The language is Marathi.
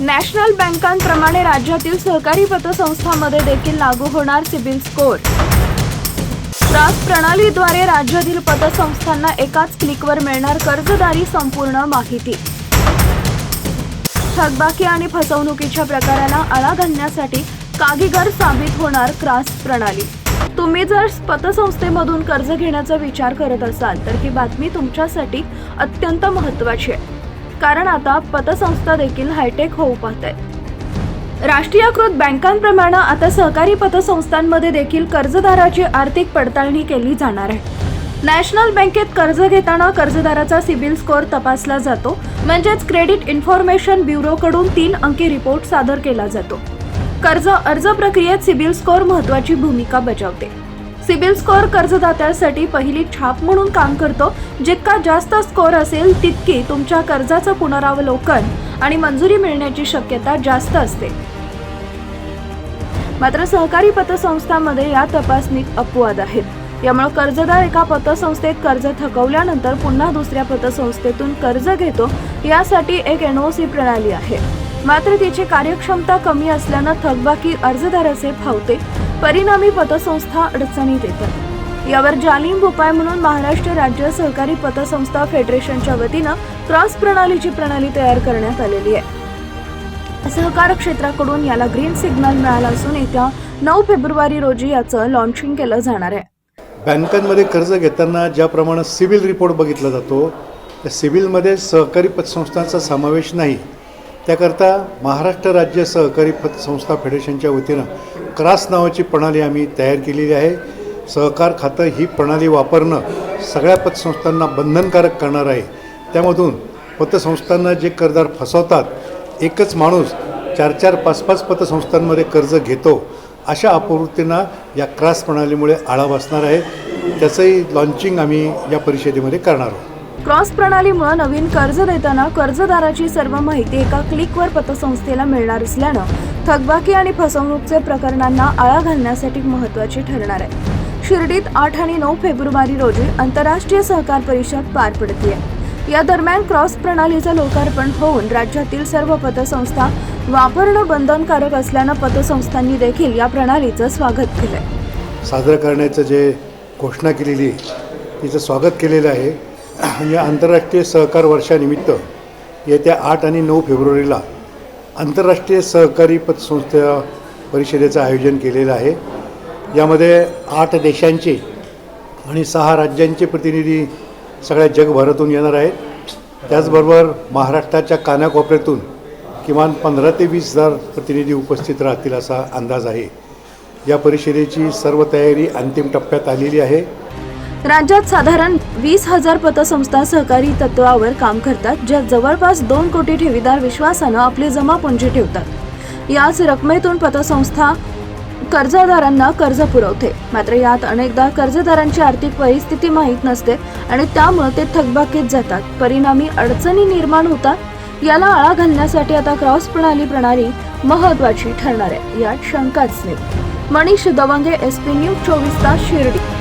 नॅशनल बँकांप्रमाणे राज्यातील सहकारी पतसंस्थांमध्ये देखील लागू होणार सिबिल स्कोर. त्रास प्रणालीद्वारे राज्यातील पतसंस्थांना एकाच क्लिकवर मिळणार कर्जदारी संपूर्ण माहिती. थकबाकी आणि फसवणुकीच्या प्रकाराला आळा घालण्यासाठी कागीगर साबित होणार क्रास प्रणाली. तुम्ही जर पतसंस्थेमधून कर्ज घेण्याचा विचार करत असाल तर ही बातमी तुमच्यासाठी अत्यंत महत्त्वाची आहे. कारण आता पतसंस्था देखील हायटेक होऊ पाहत आहेत राष्ट्रीयकृत बँकांप्रमाणे आता सहकारी पतसंस्थांमध्ये देखील कर्जदाराची आर्थिक पडताळणी केली जाणार आहे. नॅशनल बँकेत कर्ज घेताना कर्जदाराचा सिबिल स्कोअर तपासला जातो. म्हणजेच क्रेडिट इन्फॉर्मेशन ब्युरोकडून तीन अंकी रिपोर्ट सादर केला जातो. कर्ज अर्ज प्रक्रियेत सिबिल स्कोअर महत्वाची भूमिका बजावते. सिबिल स्कोअर कर्जदात्यासाठी पहिली छाप म्हणून काम करतो. जितका जास्त स्कोअर असेल तितकी तुमच्या कर्जाचं पुनरावलोकन आणि मंजुरी मिळण्याची शक्यता जास्त असते. मात्र सहकारी पतसंस्थांमध्ये या तपासणीत अपवाद आहेत. यामुळे कर्जदार एका पतसंस्थेत कर्ज थकवल्यानंतर पुन्हा दुसऱ्या पतसंस्थेतून कर्ज घेतो यासाठी एक एनओसी प्रणाली आहे. मात्र तिची कार्यक्षमता कमी असल्यानं थकबाकी अर्जदाराचे फावते. परिणामी पतसंस्था अडचणीत येतात यावर जालिम उपाय म्हणून महाराष्ट्र राज्य सहकारी पतसंस्था फेडरेशनच्या वतीनं क्रॉस प्रणालीची प्रणाली तयार करण्यात आलेली आहे. सहकार क्षेत्राकडून याला ग्रीन सिग्नल मिळाला असून येत्या नऊ फेब्रुवारी रोजी याचं लॉन्चिंग केलं जाणार आहे. बँकांमध्ये कर्ज घेताना ज्याप्रमाणे सिव्हिल रिपोर्ट बघितला जातो त्या सिव्हिलमध्ये सहकारी पतसंस्थांचा समावेश नाही. त्याकरता महाराष्ट्र राज्य सहकारी पतसंस्था फेडरेशनच्या वतीनं क्रास नावाची प्रणाली आम्ही तयार केलेली आहे. सहकार खातं ही प्रणाली वापरणं सगळ्या पतसंस्थांना बंधनकारक करणार आहे. त्यामधून पतसंस्थांना जे कर्जदार फसवतात एकच माणूस चार चार पाच पाच पतसंस्थांमध्ये कर्ज घेतो अशा अपवृत्तींना या क्रास प्रणालीमुळे आळा बसणार आहे. त्याचंही लॉन्चिंग आम्ही या परिषदेमध्ये करणार आहोत. क्रॉस प्रणालीमुळे नवीन कर्ज देताना कर्जदाराची सर्व माहिती एका क्लिकवर पतसंस्थेला मिळणार असल्यानं थकबाकी आणि फसवणूकचे प्रकरणांना आळा घालण्यासाठी महत्त्वाची ठरणार आहे. शिर्डीत आठ आणि नऊ फेब्रुवारी रोजी आंतरराष्ट्रीय सहकार परिषद पार पडतीये. या दरम्यान क्रॉस प्रणालीचं लोकार्पण होऊन राज्यातील सर्व पतसंस्था वापरणं बंधनकारक असल्यानं पतसंस्थांनी देखील या प्रणालीचं स्वागत केलंय. साजरं करण्याचं जे घोषणा केलेली तिचं स्वागत केलेलं आहे या आंतरराष्ट्रीय सहकार वर्षानिमित्त येत्या आठ आणि नऊ फेब्रुवारीला आंतरराष्ट्रीय सहकारी पतसंस्था परिषदेचं आयोजन केलेलं आहे. यामध्ये आठ देशांचे आणि सहा राज्यांचे प्रतिनिधी सगळ्या जगभरातून येणार आहेत. त्याचबरोबर महाराष्ट्राच्या कानाकोपऱ्यातून किमान पंधरा ते वीस हजार प्रतिनिधी उपस्थित राहतील असा अंदाज आहे. या परिषदेची सर्व तयारी अंतिम टप्प्यात आलेली आहे. राज्यात साधारण वीस हजार पतसंस्था सहकारी तत्वावर काम करतात ज्यात जवळपास दोन कोटी ठेवीदार विश्वासानं आपली जमापुंजी ठेवतात. याच रकमेतून पतसंस्था कर्जदारांना कर्ज पुरवते. मात्र यात अनेकदा कर्जदारांची आर्थिक परिस्थिती माहीत नसते आणि त्यामुळे ते थकबाकीत जातात. परिणामी अडचणी निर्माण होतात. याला आळा घालण्यासाठी आता क्रॉस प्रणाली प्रणाली महत्वाची ठरणार आहे. यात शंकाच नाही. Manish Davange S P news चोवीस तास शिर्डी.